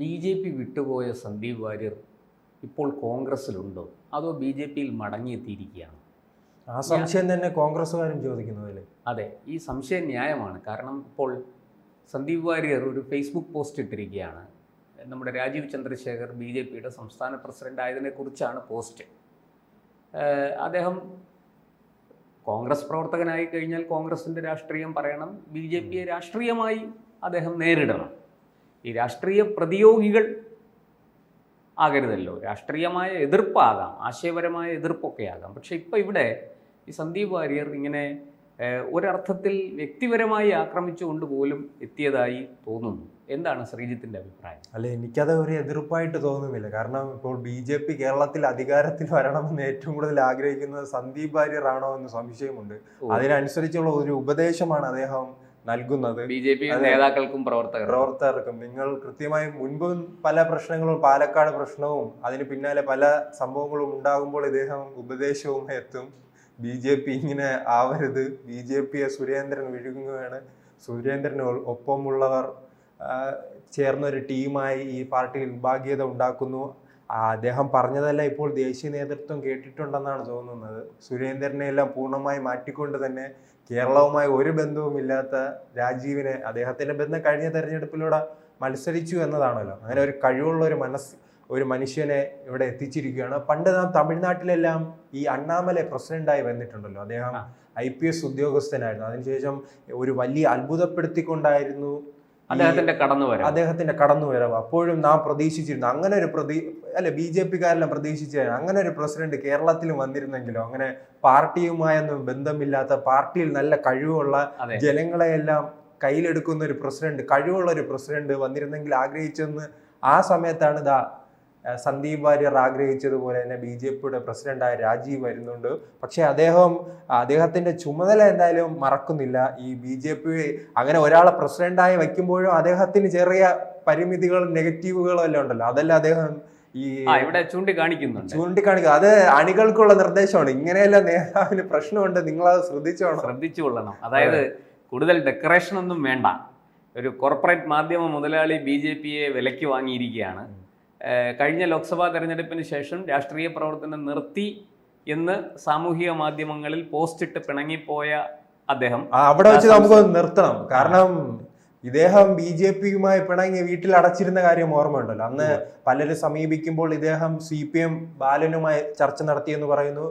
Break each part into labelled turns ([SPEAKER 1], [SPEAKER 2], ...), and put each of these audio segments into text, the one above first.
[SPEAKER 1] B J P വിട്ടുപോയ സന്ദീപ് വാര്യർ ഇപ്പോൾ കോൺഗ്രസ്സിലുണ്ടോ? അതോ ബി ജെ പിയിൽ മടങ്ങിയെത്തിയിരിക്കുകയാണ്?
[SPEAKER 2] ആ സംശയം തന്നെ കോൺഗ്രസ്സുകാരും ചോദിക്കുന്നതല്ലേ
[SPEAKER 1] അതെ ഈ സംശയം ന്യായമാണ്. കാരണം ഇപ്പോൾ സന്ദീപ് വാര്യർ ഒരു ഫേസ്ബുക്ക് പോസ്റ്റ് ഇട്ടിരിക്കുകയാണ്. നമ്മുടെ രാജീവ് ചന്ദ്രശേഖർ ബി ജെ പിയുടെ സംസ്ഥാന പ്രസിഡന്റ് ആയതിനെക്കുറിച്ചാണ് പോസ്റ്റ്. അദ്ദേഹം കോൺഗ്രസ് പ്രവർത്തകനായി കഴിഞ്ഞാൽ കോൺഗ്രസിന്റെ രാഷ്ട്രീയം പറയണം. ബി ജെ പിയെ രാഷ്ട്രീയമായി അദ്ദേഹം നേരിടണം. ഈ രാഷ്ട്രീയ പ്രതിയോഗികൾ ആകരുതല്ലോ. രാഷ്ട്രീയമായ എതിർപ്പാകാം ആശയപരമായ എതിർപ്പൊക്കെ ആകാം പക്ഷേ ഇപ്പോൾ ഇവിടെ ഈ സന്ദീപ് വാര്യർ ഇങ്ങനെ ഒരർത്ഥത്തിൽ വ്യക്തിപരമായി ആക്രമിച്ചുകൊണ്ട് പോലും എത്തിയതായി തോന്നുന്നു. എന്താണ് ശ്രീജിത്തിന്റെ അഭിപ്രായം?
[SPEAKER 2] അല്ലെ എനിക്കത് ഒരു എതിർപ്പായിട്ട് തോന്നുന്നില്ല. കാരണം ഇപ്പോൾ ബി ജെ പി കേരളത്തിൽ അധികാരത്തിൽ വരണമെന്ന് ഏറ്റവും കൂടുതൽ ആഗ്രഹിക്കുന്നത് സന്ദീപ് വാര്യർ ആണോ എന്ന് സംശയമുണ്ട്. അതിനനുസരിച്ചുള്ള ഒരു ഉപദേശമാണ് അദ്ദേഹം നൽകുന്നത്.
[SPEAKER 1] ബി ജെ പി നേതാക്കൾക്കും പ്രവർത്തകർക്കും.
[SPEAKER 2] പ്രവർത്തകർക്കും. നിങ്ങൾ കൃത്യമായി മുൻപും പല പ്രശ്നങ്ങളും പാലക്കാട് പ്രശ്നവും അതിന് പിന്നാലെ പല സംഭവങ്ങളും ഉണ്ടാകുമ്പോൾ ഇദ്ദേഹം ഉപദേശവും എത്തും. ബി ജെ പി ഇങ്ങനെ ആവരുത്. ബി ജെ പിയെ സുരേന്ദ്രൻ വിഴുങ്ങുകയാണ്. സുരേന്ദ്രന് ഒപ്പമുള്ളവർ ചേർന്നൊരു ടീമായി ഈ പാർട്ടിയിൽ വിഭാഗീയത ഉണ്ടാക്കുന്നു. അദ്ദേഹം പറഞ്ഞതെല്ലാം ഇപ്പോൾ ദേശീയ നേതൃത്വം കേട്ടിട്ടുണ്ടെന്നാണ് തോന്നുന്നത്. സുരേന്ദ്രനെ എല്ലാം പൂർണമായി മാറ്റിക്കൊണ്ട് തന്നെ കേരളവുമായി ഒരു ബന്ധവുമില്ലാത്ത രാജീവിനെ അദ്ദേഹത്തിന്റെ ബന്ധം കഴിഞ്ഞ തെരഞ്ഞെടുപ്പിലൂടെ മത്സരിച്ചു എന്നതാണല്ലോ. അങ്ങനെ ഒരു കഴിവുള്ള ഒരു മനസ് ഒരു മനുഷ്യനെ ഇവിടെ എത്തിച്ചിരിക്കുകയാണ്. പണ്ട് നാം തമിഴ്നാട്ടിലെല്ലാം ഈ അണ്ണാമല പ്രസിഡന്റായി വന്നിട്ടുണ്ടല്ലോ. അദ്ദേഹം. ഐ പി എസ് ഉദ്യോഗസ്ഥനായിരുന്നു. അതിനുശേഷം ഒരു വലിയ അത്ഭുതപ്പെടുത്തിക്കൊണ്ടായിരുന്നു
[SPEAKER 1] അദ്ദേഹത്തിന്റെ കടന്നു കടന്നുവരവ്
[SPEAKER 2] അദ്ദേഹത്തിന്റെ കടന്നു കടന്നുവരവ് അപ്പോഴും നാം പ്രതീക്ഷിച്ചിരുന്നു. അങ്ങനെ ഒരു പ്രതി അല്ലെ ബി ജെ പിക്കാരെല്ലാം പ്രതീക്ഷിച്ചായിരുന്നു അങ്ങനെ ഒരു പ്രസിഡന്റ് കേരളത്തിൽ വന്നിരുന്നെങ്കിലോ അങ്ങനെ പാർട്ടിയുമായൊന്നും ബന്ധമില്ലാത്ത പാർട്ടിയിൽ നല്ല കഴിവുള്ള ജനങ്ങളെയെല്ലാം കയ്യിലെടുക്കുന്ന ഒരു പ്രസിഡന്റ് കഴിവുള്ള ഒരു പ്രസിഡന്റ് വന്നിരുന്നെങ്കിൽ ആഗ്രഹിച്ചെന്ന് ആ സമയത്താണ് ഇതാ സന്ദീപ് വാര്യർ ആഗ്രഹിച്ചതുപോലെ തന്നെ ബി ജെ പിയുടെ പ്രസിഡന്റായ രാജീവ് വരുന്നുണ്ട്. പക്ഷേ അദ്ദേഹം അദ്ദേഹത്തിന്റെ ചുമതല എന്തായാലും മറക്കുന്നില്ല. ഈ ബി ജെ പി അങ്ങനെ ഒരാളെ പ്രസിഡന്റായി വയ്ക്കുമ്പോഴും അദ്ദേഹത്തിന് ചെറിയ പരിമിതികളും നെഗറ്റീവുകളും എല്ലാം ഉണ്ടല്ലോ. അതെല്ലാം അദ്ദേഹം ഈ
[SPEAKER 1] ഇവിടെ ചൂണ്ടിക്കാണിക്കുന്നുണ്ട്.
[SPEAKER 2] ചൂണ്ടിക്കാണിക്കുക. അത് അണികൾക്കുള്ള നിർദ്ദേശമാണ്. ഇങ്ങനെയെല്ലാം നേതാവിന് പ്രശ്നമുണ്ട്. നിങ്ങൾ അത് ശ്രദ്ധിച്ചോണം.
[SPEAKER 1] ശ്രദ്ധിച്ചു കൊള്ളണം. അതായത് കൂടുതൽ ഡെക്കറേഷൻ ഒന്നും വേണ്ട. ഒരു കോർപ്പറേറ്റ് മാധ്യമ മുതലാളി ബി ജെ പിയെ വിലയ്ക്ക് വാങ്ങിയിരിക്കുകയാണ്. കഴിഞ്ഞ ലോക്സഭാ തെരഞ്ഞെടുപ്പിന് ശേഷം രാഷ്ട്രീയ പ്രവർത്തനം നിർത്തി എന്ന് സാമൂഹിക മാധ്യമങ്ങളിൽ പോസ്റ്റ് ഇട്ട് പിണങ്ങിപ്പോയ അദ്ദേഹം.
[SPEAKER 2] അവിടെ വെച്ച് നമുക്ക് നിർത്തണം. കാരണം ഇദ്ദേഹം ബി ജെ പിയുമായി പിണങ്ങി വീട്ടിൽ അടച്ചിരുന്ന കാര്യം ഓർമ്മയുണ്ടല്ലോ. അന്ന് പലരും സമീപിക്കുമ്പോൾ ഇദ്ദേഹം സി പി എം ബാലനുമായി ചർച്ച നടത്തിയെന്ന് പറയുന്നു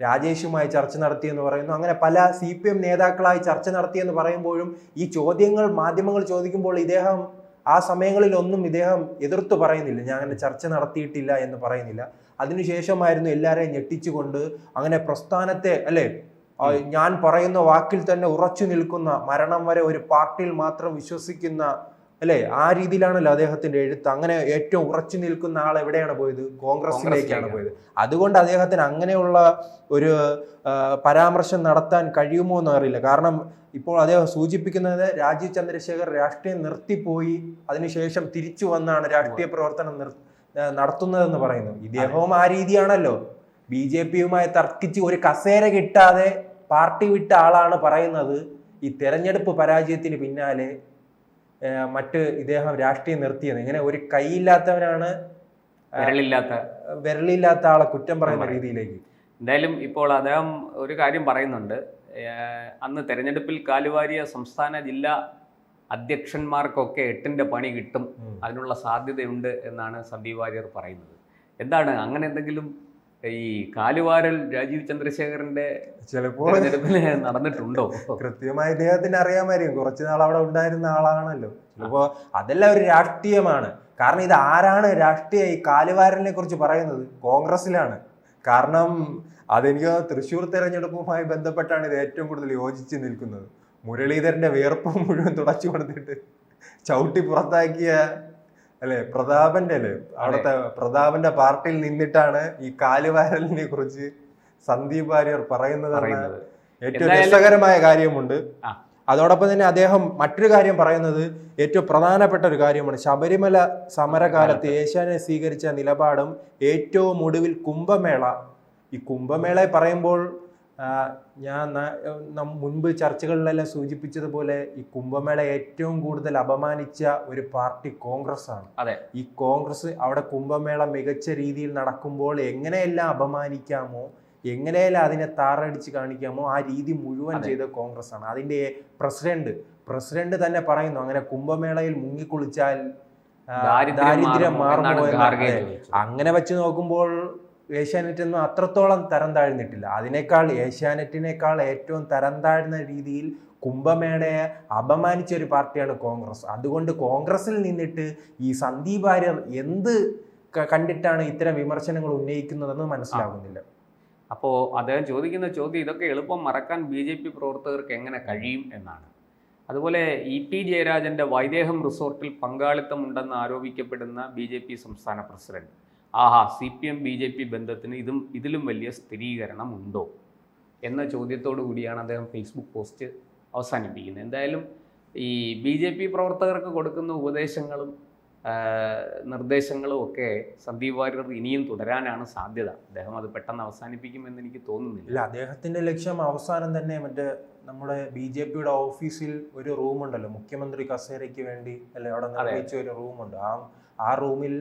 [SPEAKER 2] രാജേഷുമായി ചർച്ച നടത്തിയെന്ന് പറയുന്നു അങ്ങനെ പല സി പി എം നേതാക്കളായി ചർച്ച നടത്തിയെന്ന് പറയുമ്പോഴും ഈ ചോദ്യങ്ങൾ മാധ്യമങ്ങൾ ചോദിക്കുമ്പോൾ ഇദ്ദേഹം ആ സമയങ്ങളിലൊന്നും ഇദ്ദേഹം എതിർത്ത് പറയുന്നില്ല. ഞാൻ അങ്ങനെ ചർച്ച നടത്തിയിട്ടില്ല എന്ന് പറയുന്നില്ല. അതിനുശേഷമായിരുന്നു എല്ലാവരെയും ഞെട്ടിച്ചുകൊണ്ട് അങ്ങനെ പ്രസ്ഥാനത്തെ അല്ലെ? ഞാൻ പറയുന്ന വാക്കിൽ തന്നെ ഉറച്ചു നിൽക്കുന്ന മരണം വരെ ഒരു പാർട്ടിയിൽ മാത്രം വിശ്വസിക്കുന്ന അല്ലെ? ആ രീതിയിലാണല്ലോ അദ്ദേഹത്തിന്റെ എഴുത്ത്. അങ്ങനെ ഏറ്റവും ഉറച്ചു നിൽക്കുന്ന ആൾ എവിടെയാണ് പോയത്? കോൺഗ്രസിലേക്കാണ് പോയത്. അതുകൊണ്ട് അദ്ദേഹത്തിന് അങ്ങനെയുള്ള ഒരു പരാമർശം നടത്താൻ കഴിയുമോ എന്ന് അറിയില്ല. കാരണം ഇപ്പോൾ അദ്ദേഹം സൂചിപ്പിക്കുന്നത് രാജീവ് ചന്ദ്രശേഖർ രാഷ്ട്രീയം നിർത്തിപ്പോയി അതിനുശേഷം തിരിച്ചു വന്നാണ് രാഷ്ട്രീയ പ്രവർത്തനം നിർ നടത്തുന്നതെന്ന് പറയുന്നു. ഇദ്ദേഹവും ആ രീതിയാണല്ലോ. ബി ജെ പിയുമായി തർക്കിച്ച് ഒരു കസേര കിട്ടാതെ പാർട്ടി വിട്ട ആളാണ് പറയുന്നത്. ഈ തെരഞ്ഞെടുപ്പ് പരാജയത്തിന് പിന്നാലെ മറ്റ് ഇദ്ദേഹം രാഷ്ട്രീയം നിർത്തിയത് ഇങ്ങനെ ഒരു കൈയില്ലാത്തവനാണ്
[SPEAKER 1] വിരലില്ലാത്ത
[SPEAKER 2] വിരലില്ലാത്ത ആളെ കുറ്റം പറയുന്ന രീതിയിലേക്ക്.
[SPEAKER 1] എന്തായാലും ഇപ്പോൾ അദ്ദേഹം ഒരു കാര്യം പറയുന്നുണ്ട്. അന്ന് തെരഞ്ഞെടുപ്പിൽ കാലുവാരിയ സംസ്ഥാന ജില്ലാ അധ്യക്ഷന്മാർക്കൊക്കെ എട്ടിന്റെ പണി കിട്ടും. അതിനുള്ള സാധ്യതയുണ്ട് എന്നാണ് സന്ദീപ് വാര്യർ പറയുന്നത്. എന്താണ് അങ്ങനെ എന്തെങ്കിലും ഈ കാലുവാരൽ രാജീവ് ചന്ദ്രശേഖരന്റെ
[SPEAKER 2] ചിലപ്പോൾ
[SPEAKER 1] നടന്നിട്ടുണ്ടോ?
[SPEAKER 2] കൃത്യമായി ഇദ്ദേഹത്തിന് അറിയാമായിരിക്കും കുറച്ച് നാൾ അവിടെ ഉണ്ടായിരുന്ന ആളാണല്ലോ. ചിലപ്പോ അതെല്ലാം ഒരു രാഷ്ട്രീയമാണ്. കാരണം ഇത് ആരാണ് രാഷ്ട്രീയ ഈ കാലുവാരലിനെ കുറിച്ച് പറയുന്നത്? കോൺഗ്രസിലാണ് കാരണം അതെനിക്ക് തൃശൂർ തൃശ്ശൂർ തെരഞ്ഞെടുപ്പുമായി ബന്ധപ്പെട്ടാണ് ഇത് ഏറ്റവും കൂടുതൽ യോജിച്ച് നിൽക്കുന്നത്. മുരളീധരന്റെ വിയർപ്പ് മുഴുവൻ തുടച്ചു കൊടുത്തിട്ട് ചവിട്ടി പുറത്താക്കിയ അല്ലെ പ്രതാപന്റെ അല്ലേ അവിടുത്തെ പ്രതാപന്റെ പാർട്ടിയിൽ നിന്നിട്ടാണ് ഈ കാലുവാരലിനെ കുറിച്ച് സന്ദീപ് വാര്യർ പറയുന്നത്. ഏറ്റവും രസകരമായ കാര്യമുണ്ട്. അതോടൊപ്പം തന്നെ അദ്ദേഹം മറ്റൊരു കാര്യം പറയുന്നത് ഏറ്റവും പ്രധാനപ്പെട്ട ഒരു കാര്യമാണ്. ശബരിമല സമരകാലത്ത് ഏഷ്യാനെ സ്വീകരിച്ച നിലപാടും ഏറ്റവും ഒടുവിൽ കുംഭമേള. ഈ കുംഭമേളയെ പറയുമ്പോൾ ഞാൻ മുൻപ് ചർച്ചകളിലെല്ലാം സൂചിപ്പിച്ചതുപോലെ ഈ കുംഭമേള ഏറ്റവും കൂടുതൽ അപമാനിച്ച ഒരു പാർട്ടി കോൺഗ്രസ് ആണ്
[SPEAKER 1] അതെ.
[SPEAKER 2] ഈ കോൺഗ്രസ് അവിടെ കുംഭമേള മികച്ച രീതിയിൽ നടക്കുമ്പോൾ എങ്ങനെയെല്ലാം അപമാനിക്കാമോ എങ്ങനെയെല്ലാം അതിനെ താറടിച്ച് കാണിക്കാമോ? ആ രീതി മുഴുവൻ ചെയ്ത കോൺഗ്രസ് ആണ് അതിന്റെ പ്രസിഡന്റ് പ്രസിഡന്റ് തന്നെ പറയുന്നു അങ്ങനെ കുംഭമേളയിൽ മുങ്ങിക്കുളിച്ചാൽ ദാരിദ്ര്യം മാറുമോ. അങ്ങനെ വെച്ച് നോക്കുമ്പോൾ ഏഷ്യാനെറ്റ് ഒന്നും അത്രത്തോളം തരം താഴ്ന്നിട്ടില്ല. അതിനേക്കാൾ ഏഷ്യാനെറ്റിനേക്കാൾ ഏറ്റവും തരം താഴ്ന്ന രീതിയിൽ കുംഭമേളയെ അപമാനിച്ച ഒരു പാർട്ടിയാണ് കോൺഗ്രസ്. അതുകൊണ്ട് കോൺഗ്രസിൽ നിന്നിട്ട് ഈ സന്ദീപ് ആര്യർ എന്ത് കണ്ടിട്ടാണ് ഇത്തരം വിമർശനങ്ങൾ ഉന്നയിക്കുന്നതെന്ന് മനസ്സിലാകുന്നില്ല
[SPEAKER 1] അപ്പോൾ അദ്ദേഹം ചോദിക്കുന്ന ചോദ്യം ഇതൊക്കെ എളുപ്പം മറക്കാൻ ബി ജെ പി പ്രവർത്തകർക്ക് എങ്ങനെ കഴിയും എന്നാണ്. അതുപോലെ ഇ പി ജയരാജന്റെ വൈദേഹം റിസോർട്ടിൽ പങ്കാളിത്തമുണ്ടെന്ന് ആരോപിക്കപ്പെടുന്ന ബി ജെ പി സംസ്ഥാന പ്രസിഡന്റ്. ആഹാ C P M B J P ബന്ധത്തിന് ഇതും ഇതിലും വലിയ സ്ഥിരീകരണം ഉണ്ടോ? എന്ന ചോദ്യത്തോടു കൂടിയാണ് അദ്ദേഹം ഫേസ്ബുക്ക് പോസ്റ്റ് അവസാനിപ്പിക്കുന്നത്. എന്തായാലും ഈ ബി ജെ പി പ്രവർത്തകർക്ക് കൊടുക്കുന്ന ഉപദേശങ്ങളും നിർദ്ദേശങ്ങളും ഒക്കെ സന്ദീപ് വാര്യർ ഇനിയും തുടരാനാണ് സാധ്യത. അദ്ദേഹം അത് പെട്ടെന്ന് അവസാനിപ്പിക്കുമെന്ന് എനിക്ക് തോന്നുന്നില്ല.
[SPEAKER 2] ഇല്ല അദ്ദേഹത്തിന്റെ ലക്ഷ്യം അവസാനം തന്നെ മറ്റേ നമ്മുടെ ബി ജെ പിയുടെ ഓഫീസിൽ ഒരു റൂമുണ്ടല്ലോ. മുഖ്യമന്ത്രി കസേരയ്ക്ക് വേണ്ടി അല്ലെ അവിടെ നിർമ്മിച്ച ഒരു റൂമുണ്ട്. ആ ആ റൂമിൽ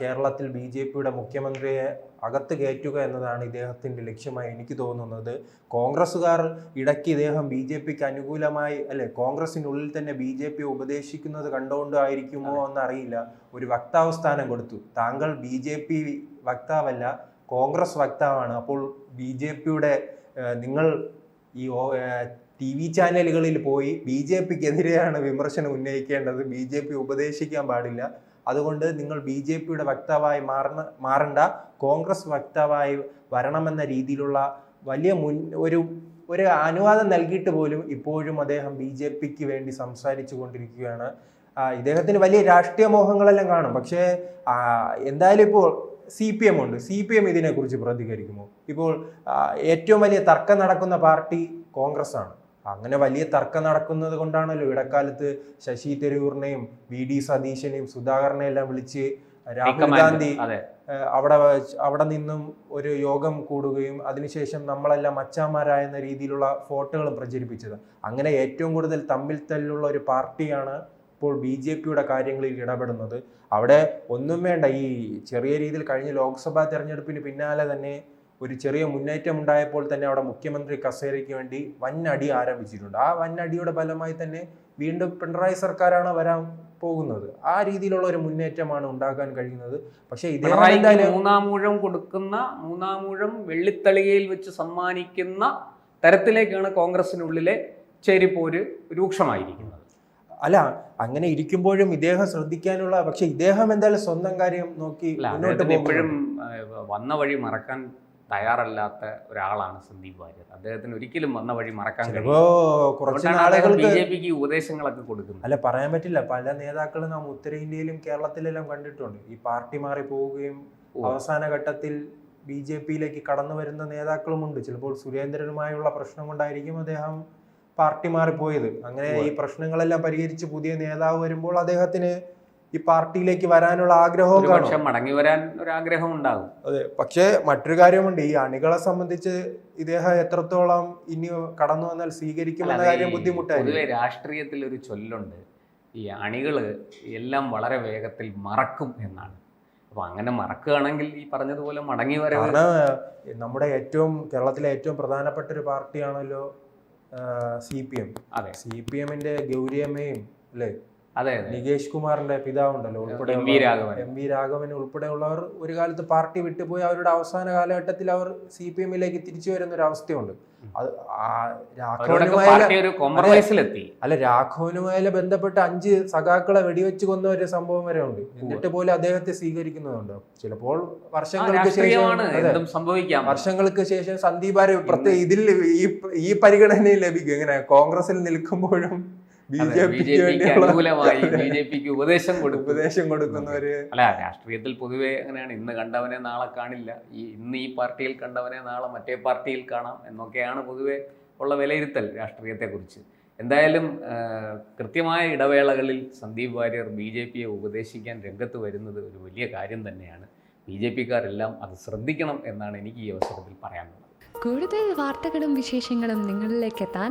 [SPEAKER 2] കേരളത്തിൽ ബി ജെ പിയുടെ മുഖ്യമന്ത്രിയെ അകത്ത് കയറ്റുക എന്നതാണ് ഇദ്ദേഹത്തിന്റെ ലക്ഷ്യമായി എനിക്ക് തോന്നുന്നത്. കോൺഗ്രസ്സുകാർ ഇടയ്ക്ക് ഇദ്ദേഹം ബി ജെ പിക്ക് അനുകൂലമായി അല്ലെ കോൺഗ്രസിനുള്ളിൽ തന്നെ ബി ജെ പി ഉപദേശിക്കുന്നത് കണ്ടുകൊണ്ടായിരിക്കുമോ എന്നറിയില്ല. ഒരു വക്താവ് സ്ഥാനം കൊടുത്തു. താങ്കൾ ബി ജെ പി വക്താവല്ല കോൺഗ്രസ് വക്താവാണ്. അപ്പോൾ ബി ജെ പിയുടെ നിങ്ങൾ ഈ ടി വി ചാനലുകളിൽ പോയി ബി ജെ പിക്കെതിരെയാണ് വിമർശനം ഉന്നയിക്കേണ്ടത്. ബി ജെ പി ഉപദേശിക്കാൻ പാടില്ല. അതുകൊണ്ട് നിങ്ങൾ ബി ജെ പിയുടെ വക്താവായി മാറണ മാറണ്ട. കോൺഗ്രസ് വക്താവായി വരണമെന്ന രീതിയിലുള്ള വലിയ മുൻ ഒരു ഒരു അനുവാദം നൽകിയിട്ട് പോലും ഇപ്പോഴും അദ്ദേഹം ബി ജെ പിക്ക് വേണ്ടി സംസാരിച്ചു കൊണ്ടിരിക്കുകയാണ്. ഇദ്ദേഹത്തിന് വലിയ രാഷ്ട്രീയ മോഹങ്ങളെല്ലാം കാണും. പക്ഷേ എന്തായാലും ഇപ്പോൾ സി പി എം ഉണ്ട്. സി പി എം ഇതിനെക്കുറിച്ച് പ്രതികരിക്കുമോ? ഇപ്പോൾ ഏറ്റവും വലിയ തർക്കം നടക്കുന്ന പാർട്ടി കോൺഗ്രസ് ആണ് അങ്ങനെ വലിയ തർക്കം നടക്കുന്നത് കൊണ്ടാണല്ലോ. ഇടക്കാലത്ത് ശശി തരൂറിനെയും വി ഡി സതീശനെയും സുധാകരനെയും എല്ലാം വിളിച്ച് രാഹുൽ ഗാന്ധി അവിടെ അവിടെ നിന്നും ഒരു യോഗം കൂടുകയും അതിനുശേഷം നമ്മളെല്ലാം മച്ചാന്മാരായെന്ന രീതിയിലുള്ള ഫോട്ടോകളും പ്രചരിപ്പിച്ചത്. അങ്ങനെ ഏറ്റവും കൂടുതൽ തമ്മിൽ തല്ലുള്ള ഒരു പാർട്ടിയാണ് ഇപ്പോൾ ബി ജെ പിയുടെ കാര്യങ്ങളിൽ ഇടപെടുന്നത്. അവിടെ ഒന്നും വേണ്ട ഈ ചെറിയ രീതിയിൽ കഴിഞ്ഞ ലോക്സഭാ തെരഞ്ഞെടുപ്പിന് പിന്നാലെ തന്നെ ഒരു ചെറിയ മുന്നേറ്റം ഉണ്ടായപ്പോൾ തന്നെ അവിടെ മുഖ്യമന്ത്രി കസേരയ്ക്ക് വേണ്ടി വന്നടി ആരംഭിച്ചിട്ടുണ്ട്. ആ വന്നടിയുടെ ഫലമായി തന്നെ വീണ്ടും പിണറായി സർക്കാരാണ് വരാൻ പോകുന്നത്. ആ രീതിയിലുള്ള ഒരു മുന്നേറ്റമാണ് ഉണ്ടാക്കാൻ കഴിയുന്നത്. പക്ഷേ മൂന്നാമൂഴം
[SPEAKER 1] മൂന്നാം മൂഴം കൊടുക്കുന്ന മൂന്നാം മൂഴം വെള്ളിത്തളികയിൽ വെച്ച് സമ്മാനിക്കുന്ന തരത്തിലേക്കാണ് കോൺഗ്രസിനുള്ളിലെ ചേരിപ്പോര് രൂക്ഷമായിരിക്കുന്നത്.
[SPEAKER 2] അല്ല അങ്ങനെ ഇരിക്കുമ്പോഴും ഇദ്ദേഹം ശ്രദ്ധിക്കാനുള്ള പക്ഷെ ഇദ്ദേഹം എന്തായാലും സ്വന്തം കാര്യം നോക്കി
[SPEAKER 1] എപ്പോഴും
[SPEAKER 2] മുന്നോട്ട് പോകുമ്പോഴും
[SPEAKER 1] വന്ന വഴി മറക്കാൻ തയ്യാറല്ലാത്ത ഒരാളാണ് സന്ദീപ് വാര്യർ. അദ്ദേഹത്തിന് ഒരിക്കലും വന്ന വഴി മറക്കാൻ
[SPEAKER 2] കുറച്ച്
[SPEAKER 1] ബി ജെ പിക്ക് ഉപദേശങ്ങളൊക്കെ കൊടുക്കുന്നു
[SPEAKER 2] അല്ല പറയാൻ പറ്റില്ല. പല നേതാക്കളും നാം ഉത്തരേന്ത്യയിലും കേരളത്തിലെല്ലാം കണ്ടിട്ടുണ്ട്. ഈ പാർട്ടി മാറി പോവുകയും അവസാന ഘട്ടത്തിൽ ബി ജെ പിയിലേക്ക് കടന്നു വരുന്ന നേതാക്കളുമുണ്ട് ചിലപ്പോൾ സുരേന്ദ്രനുമായുള്ള പ്രശ്നം കൊണ്ടായിരിക്കും അദ്ദേഹം പാർട്ടി മാറിപ്പോയത്. അങ്ങനെ ഈ പ്രശ്നങ്ങളെല്ലാം പരിഹരിച്ച് പുതിയ നേതാവ് വരുമ്പോൾ അദ്ദേഹത്തിന് ഈ പാർട്ടിയിലേക്ക് വരാനുള്ള ആഗ്രഹവും കാണും.
[SPEAKER 1] പക്ഷെ മടങ്ങി വരാൻ ഒരു ആഗ്രഹം ഉണ്ടാകും.
[SPEAKER 2] അതെ പക്ഷേ മറ്റൊരു കാര്യമുണ്ട് ഈ അണികളെ സംബന്ധിച്ച് ഇദ്ദേഹം എത്രത്തോളം ഇനി കടന്നു വന്നാൽ സ്വീകരിക്കുമെന്ന കാര്യം
[SPEAKER 1] ബുദ്ധിമുട്ടായി രാഷ്ട്രീയത്തിൽ ഒരു ചൊല്ലുണ്ട് ഈ അണികൾ എല്ലാം വളരെ വേഗത്തിൽ മറക്കും എന്നാണ്. അപ്പൊ അങ്ങനെ മറക്കുകയാണെങ്കിൽ ഈ പറഞ്ഞതുപോലെ മടങ്ങി വരവ്
[SPEAKER 2] നമ്മുടെ ഏറ്റവും കേരളത്തിലെ ഏറ്റവും പ്രധാനപ്പെട്ട ഒരു പാർട്ടിയാണല്ലോ സി പി എം.
[SPEAKER 1] അതെ.
[SPEAKER 2] സി പി എമ്മിന്റെ ഗൗരിയമ്മയും അല്ലേ?
[SPEAKER 1] അതെ
[SPEAKER 2] നികേഷ് കുമാറിന്റെ പിതാവുണ്ടല്ലോ ഉൾപ്പെടെ
[SPEAKER 1] M V Raghavan.
[SPEAKER 2] M V Raghavan ഉൾപ്പെടെയുള്ളവർ ഒരു കാലത്ത് പാർട്ടി വിട്ടുപോയി അവരുടെ അവസാന കാലഘട്ടത്തിൽ അവർ സി പി എമ്മിലേക്ക് തിരിച്ചു വരുന്ന ഒരു അവസ്ഥയുണ്ട്. അത്
[SPEAKER 1] കോംപ്രമൈസിലെത്തി
[SPEAKER 2] അല്ല രാഘവനുമായി ബന്ധപ്പെട്ട് അഞ്ച് സഖാക്കളെ വെടിവെച്ച് കൊന്ന ഒരു സംഭവം വരെ ഉണ്ട്. എന്നിട്ട് പോലും അദ്ദേഹത്തെ സ്വീകരിക്കുന്നതുണ്ട്? ചിലപ്പോൾ വർഷങ്ങൾക്ക് ശേഷം വർഷങ്ങൾക്ക് ശേഷം സന്ദീപ് ആര്യ പ്രത്യേക ഇതിൽ ഈ പരിഗണനയിൽ ലഭിക്കും. എങ്ങനെ? കോൺഗ്രസിൽ നിൽക്കുമ്പോഴും ബി ജെ പിക്ക്
[SPEAKER 1] അനുകൂലമായി ബി ജെ പിക്ക് ഉപദേശം കൊടുക്കും
[SPEAKER 2] ഉപദേശം കൊടുക്കുന്നവര്.
[SPEAKER 1] അല്ല രാഷ്ട്രീയത്തിൽ പൊതുവെ അങ്ങനെയാണ്. ഇന്ന് കണ്ടവനെ നാളെ കാണില്ല. ഈ ഇന്ന് ഈ പാർട്ടിയിൽ കണ്ടവനെ നാളെ മറ്റേ പാർട്ടിയിൽ കാണാം എന്നൊക്കെയാണ് പൊതുവെ ഉള്ള വിലയിരുത്തൽ രാഷ്ട്രീയത്തെക്കുറിച്ച്. എന്തായാലും കൃത്യമായ ഇടവേളകളിൽ സന്ദീപ് വാര്യർ ബി ജെ പിയെ ഉപദേശിക്കാൻ രംഗത്ത് വരുന്നത് ഒരു വലിയ കാര്യം തന്നെയാണ്. ബി ജെ പിക്കാരെല്ലാം അത് ശ്രദ്ധിക്കണം എന്നാണ് എനിക്ക് ഈ അവസരത്തിൽ പറയാനുള്ളത്.
[SPEAKER 3] കൂടുതൽ വാർത്തകളും വിശേഷങ്ങളും നിങ്ങളിലേക്ക് എത്താൻ